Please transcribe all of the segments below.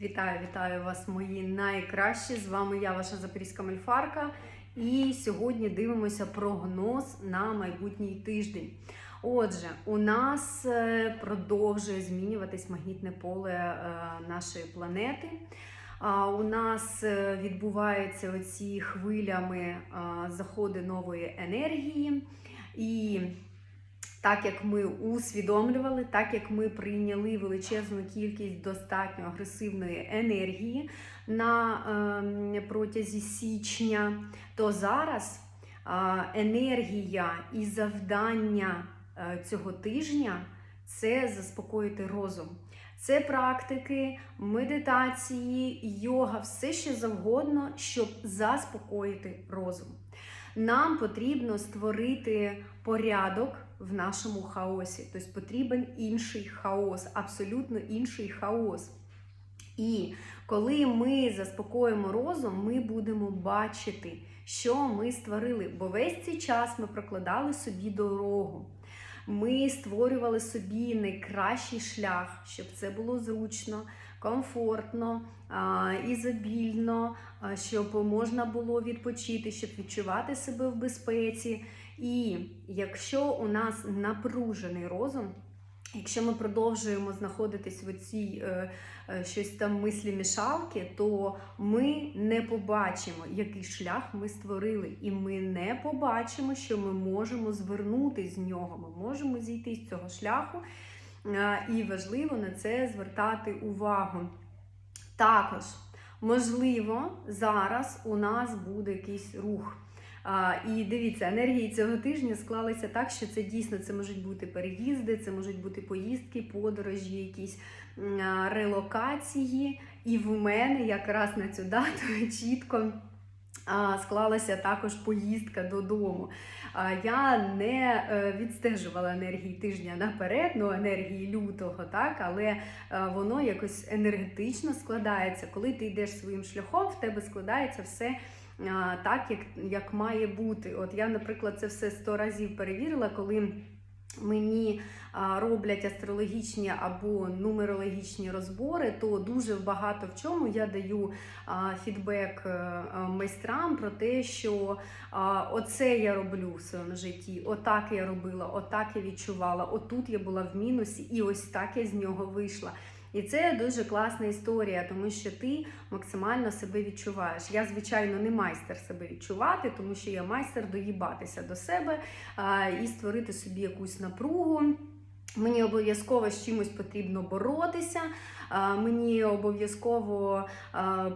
Вітаю, вітаю вас, мої найкращі. З вами я, ваша запорізька мальфарка. І сьогодні дивимося прогноз на майбутній тиждень. Отже, у нас е, продовжує змінюватись магнітне поле е, нашої планети. У нас е, відбуваються оці хвилями заходи нової енергії. І так як ми усвідомлювали, так як ми прийняли величезну кількість достатньо агресивної енергії на ем, протязі січня, то зараз енергія і завдання е, цього тижня це заспокоїти розум. Це практики, медитації, йога, все що завгодно, щоб заспокоїти розум. Нам потрібно створити порядок в нашому хаосі. Тобто потрібен інший хаос, абсолютно інший хаос. І коли ми заспокоїмо розум, ми будемо бачити, що ми створили. Бо весь цей час ми прокладали собі дорогу. Ми створювали собі найкращий шлях, щоб це було зручно, комфортно, ізобільно, щоб можна було відпочити, щоб відчувати себе в безпеці. І якщо у нас напружений розум, якщо ми продовжуємо знаходитись в цій е, е, щось там мислі мішалки, то ми не побачимо, який шлях ми створили, і ми не побачимо, що ми можемо звернути з нього. Ми можемо зійти з цього шляху, і важливо на це звертати увагу. Також, можливо, зараз у нас буде якийсь рух. І дивіться, енергії цього тижня склалися так, що це дійсно це можуть бути переїзди, це можуть бути поїздки, подорожі, якісь релокації. І в мене якраз на цю дату чітко склалася також поїздка додому. Я не е, відстежувала енергії тижня наперед, ну енергії лютого, так, але е, воно якось енергетично складається. Коли ти йдеш своїм шляхом, в тебе складається все так, як, як має бути. От я, наприклад, це все сто разів перевірила, коли. Мені роблять астрологічні або нумерологічні розбори, то дуже багато в чому я даю фідбек е, майстрам про те, що оце я роблю в своєму житті, отак я робила, отак я відчувала, отут я була в мінусі, і ось так я з нього вийшла. І це дуже класна історія, тому що ти максимально себе відчуваєш. Я, звичайно, не майстер себе відчувати, тому що я майстер доїбатися до себе а, і створити собі якусь напругу. Мені обов'язково з чимось потрібно боротися. Мені обов'язково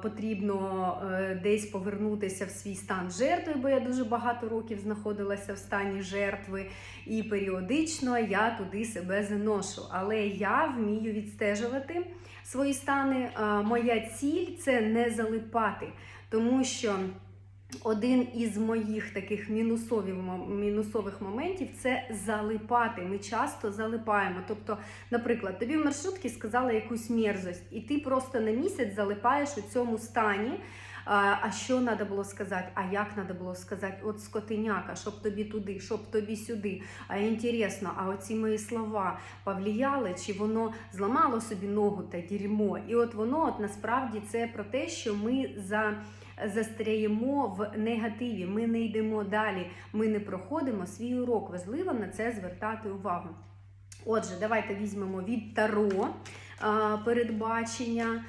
потрібно е, десь повернутися в свій стан жертви, бо я дуже багато років знаходилася в стані жертви, і періодично я туди себе заношу. Але я вмію відстежувати свої стани. Моя ціль це не залипати, тому що. Один із моїх таких мінусових, мінусових моментів це залипати. Ми часто залипаємо. Тобто, наприклад, тобі в маршрутці сказали якусь мерзость, і ти просто на місяць залипаєш у цьому стані. А що треба було сказати? А як треба було сказати? От скотиняка, щоб тобі туди, щоб тобі сюди. А інтересно, а оці мої слова повлияли, чи воно зламало собі ногу та дерьмо? І от воно от насправді це про те, що ми за застряємо в негативі, ми не йдемо далі, ми не проходимо свій урок. Важливо на це звертати увагу. Отже, давайте візьмемо від Таро передбачення.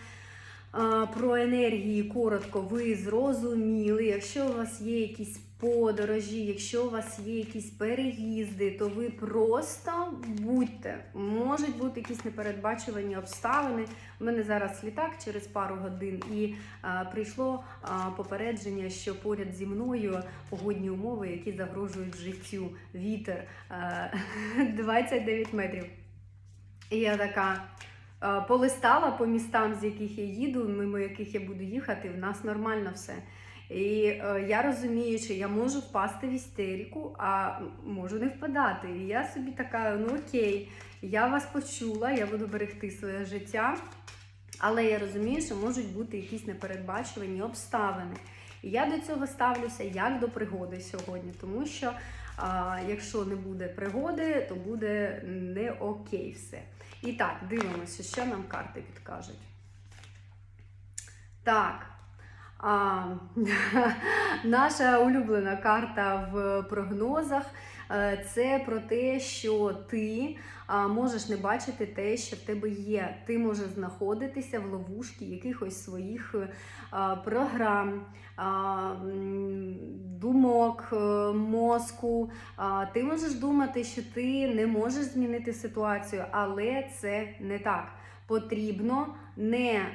Про енергії коротко ви зрозуміли. Якщо у вас є якісь подорожі, якщо у вас є якісь переїзди, то ви просто будьте. Можуть бути якісь непередбачувані обставини. У мене зараз літак через пару годин, і а, прийшло а, попередження, що поряд зі мною погодні умови, які загрожують життю. Вітер а, 29 метрів. І я така. е, Полистала по містам, з яких я їду, мимо яких я буду їхати, в нас нормально все. І е, я розумію, що я можу впасти в істерику, а можу не впадати. І я собі така, ну окей, я вас почула, я буду берегти своє життя. Але я розумію, що можуть бути якісь непередбачувані обставини. І я до цього ставлюся як до пригоди сьогодні, тому що а, якщо не буде пригоди, то буде не окей все. І так, дивимося, що нам карти підкажуть. Так. А, наша улюблена карта в прогнозах е, це про те, що ти можеш не бачити те, що в тебе є. Ти можеш знаходитися в ловушці якихось своїх програм, думок, е, мозку. Ти можеш думати, що ти не можеш змінити ситуацію, але це не так. Потрібно не.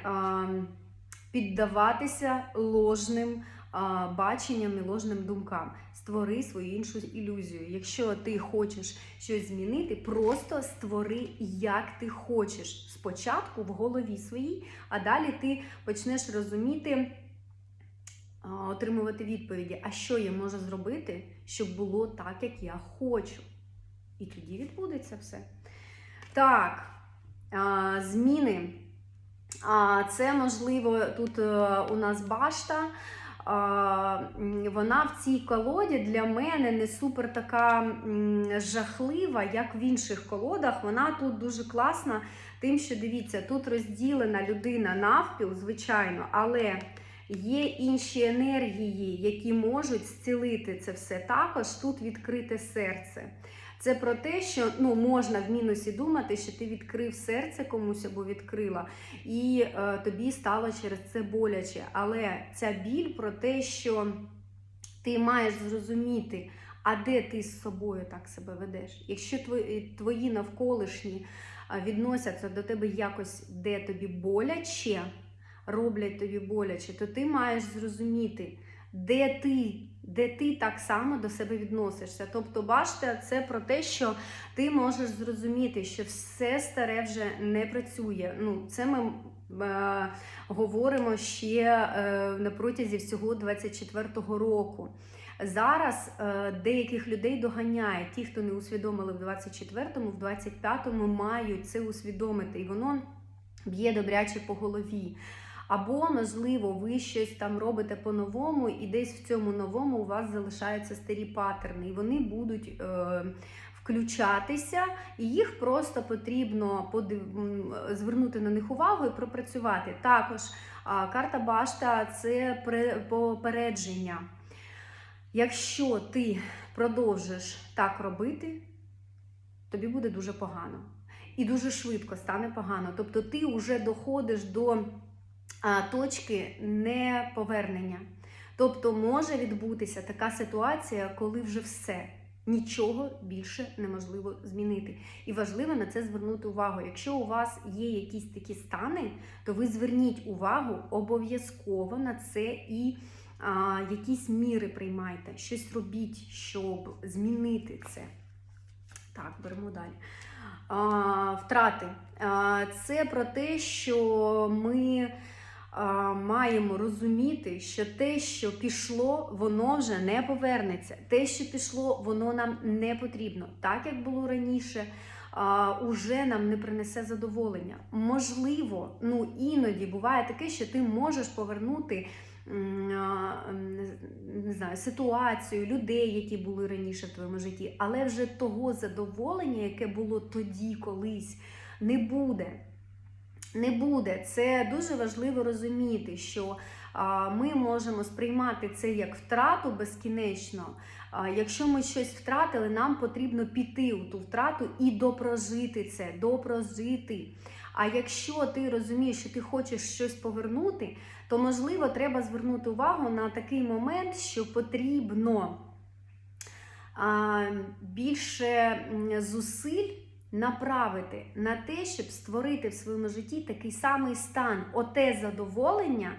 Піддаватися ложним баченням і ложним думкам. Створи свою іншу ілюзію. Якщо ти хочеш щось змінити, просто створи, як ти хочеш. Спочатку в голові своїй, а далі ти почнеш розуміти, отримувати відповіді, а що я можу зробити, щоб було так, як я хочу. І тоді відбудеться все. Так, зміни. Це можливо тут е, у нас башта. Вона в цій колоді для мене не супер така жахлива, як в інших колодах. Вона тут дуже класна, тим, що дивіться, тут розділена людина навпіл, звичайно, але є інші енергії, які можуть зцілити це все. Також тут відкрите серце. Це про те, що ну, можна в мінусі думати, що ти відкрив серце комусь або відкрила, і е, тобі стало через це боляче. Але ця біль про те, що ти маєш зрозуміти, а де ти з собою так себе ведеш. Якщо твої, твої навколишні е, відносяться до тебе якось, де тобі боляче, роблять тобі боляче, то ти маєш зрозуміти, де ти, де ти так само до себе відносишся. Тобто, бачите, це про те, що ти можеш зрозуміти, що все старе вже не працює. Ну, це ми е, говоримо ще е, на протязі всього 24-го року. Зараз е, деяких людей доганяє ті, хто не усвідомили в 24-му, в 25-му мають це усвідомити, і воно б'є добряче по голові. Або, можливо, ви щось там робите по-новому, і десь в цьому новому у вас залишаються старі паттерни, і вони будуть е, включатися, і їх просто потрібно звернути на них увагу і пропрацювати. Також карта Башта це попередження. Якщо ти продовжиш так робити, тобі буде дуже погано. І дуже швидко стане погано. Тобто ти вже доходиш до точки неповернення. Тобто може відбутися така ситуація, коли вже все. Нічого більше неможливо змінити. І важливо на це звернути увагу. Якщо у вас є якісь такі стани, то ви зверніть увагу обов'язково на це і а, якісь міри приймайте, щось робіть, щоб змінити це. Так, беремо далі. А, втрати. А, це про те, що ми маємо розуміти, що те, що пішло, воно вже не повернеться. Те, що пішло, воно нам не потрібно. Так як було раніше, а, уже нам не принесе задоволення. Можливо, ну іноді буває таке, що ти можеш повернути. Не знаю, ситуацію, людей, які були раніше в твоєму житті, але вже того задоволення, яке було тоді, колись, не буде не буде. Це дуже важливо розуміти, що ми можемо сприймати це як втрату безкінечно. Якщо ми щось втратили, нам потрібно піти у ту втрату і допрожити це, допрожити. А якщо ти розумієш, що ти хочеш щось повернути, то можливо треба звернути увагу на такий момент, що потрібно більше зусиль направити на те, щоб створити в своєму житті такий самий стан, оте задоволення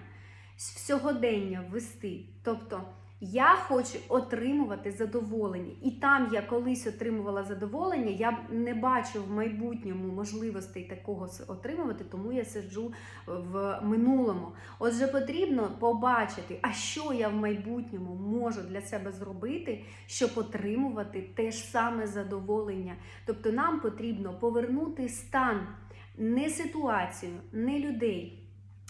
з сьогодення ввести. Тобто я хочу отримувати задоволення. І там я колись отримувала задоволення, я не бачу в майбутньому можливостей такого отримувати, тому я сиджу в минулому. Отже, потрібно побачити, а що я в майбутньому можу для себе зробити, щоб отримувати те ж саме задоволення. Тобто нам потрібно повернути стан, не ситуацію, не людей.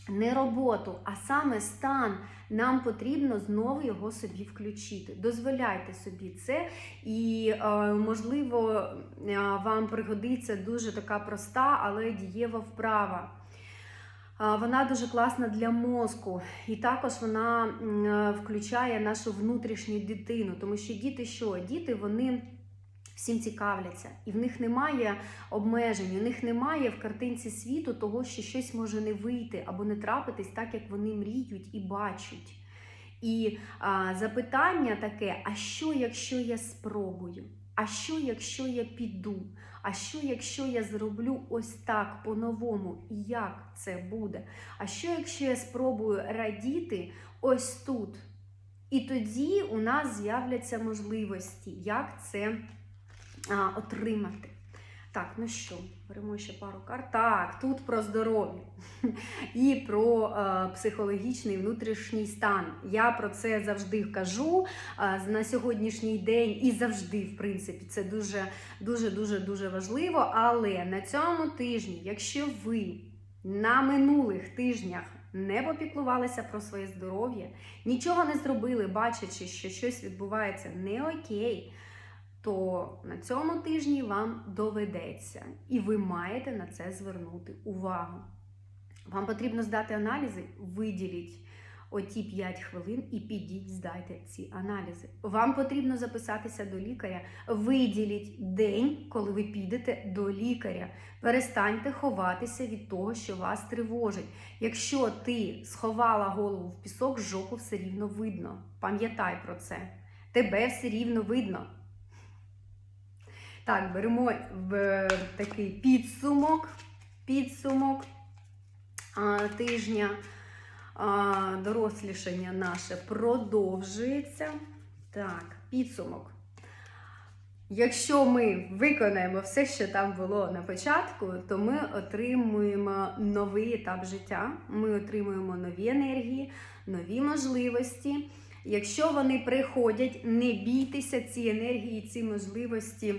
Не роботу, а саме стан. Нам потрібно знову його собі включити. Дозволяйте собі це, і е, можливо е, вам пригодиться дуже така проста, але дієва вправа. Вона дуже класна для мозку, і також вона е, включає нашу внутрішню дитину, тому що діти що? Діти вони всім цікавляться, і в них немає обмежень, у них немає в картинці світу того, що щось може не вийти або не трапитись так, як вони мріють і бачать. І а, запитання таке: а що, якщо я спробую? А що, якщо я піду? А що, якщо я зроблю ось так по-новому? І як це буде? А що, якщо я спробую радіти ось тут? І тоді у нас з'являться можливості, як це а, отримати. Так, ну що, беремо ще пару карт. Так, тут про здоров'я і про е, психологічний внутрішній стан. Я про це завжди кажу е, на сьогоднішній день і завжди, в принципі, це дуже, дуже, дуже, дуже важливо. Але на цьому тижні, якщо ви на минулих тижнях не попіклувалися про своє здоров'я, нічого не зробили, бачачи, що щось відбувається не окей то на цьому тижні вам доведеться, і ви маєте на це звернути увагу. Вам потрібно здати аналізи, виділіть оті 5 хвилин і підіть, здайте ці аналізи. Вам потрібно записатися до лікаря, виділіть день, коли ви підете до лікаря. Перестаньте ховатися від того, що вас тривожить. Якщо ти сховала голову в пісок, жопу все рівно видно. Пам'ятай про це. Тебе все рівно видно. Так, беремо в такий підсумок, підсумок а, тижня. А, дорослішання наше продовжується. Так, підсумок. Якщо ми виконаємо все, що там було на початку, то ми отримуємо новий етап життя, ми отримуємо нові енергії, нові можливості. Якщо вони приходять, не бійтеся ці енергії, ці можливості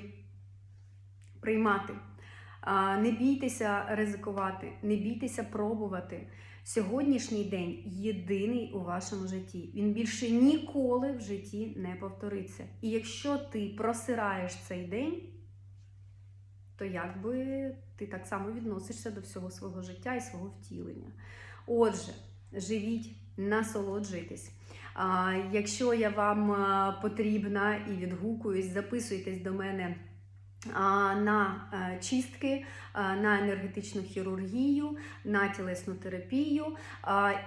приймати. Не бійтеся ризикувати, не бійтеся пробувати. Сьогоднішній день єдиний у вашому житті. Він більше ніколи в житті не повториться. І якщо ти просираєш цей день, то якби ти так само відносишся до всього свого життя і свого втілення. Отже, живіть, насолоджуйтесь. Якщо я вам потрібна і відгукуюсь, записуйтесь до мене на е, чистки, на енергетичну хірургію, на тілесну терапію.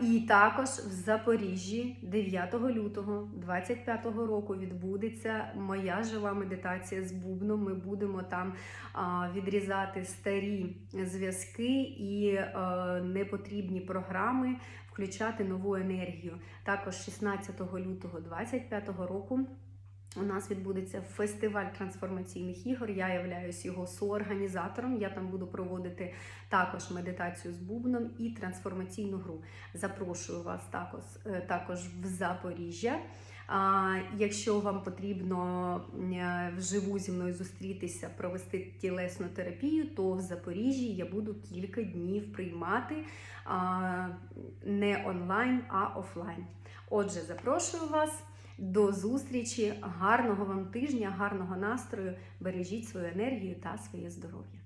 І також в Запоріжжі 9 лютого 2025 року відбудеться моя жива медитація з бубном. Ми будемо там відрізати старі зв'язки і е, непотрібні програми, включати нову енергію. Також 16 лютого 2025 року. У нас відбудеться фестиваль трансформаційних ігор. Я являюсь його соорганізатором. Я там буду проводити також медитацію з бубном і трансформаційну гру. Запрошую вас також, е, також в Запоріжжя. А, Якщо вам потрібно е, вживу зі мною зустрітися, провести тілесну терапію, то в Запоріжжі я буду кілька днів приймати а, не онлайн, а офлайн. Отже, запрошую вас. До зустрічі, гарного вам тижня, гарного настрою. Бережіть свою енергію та своє здоров'я.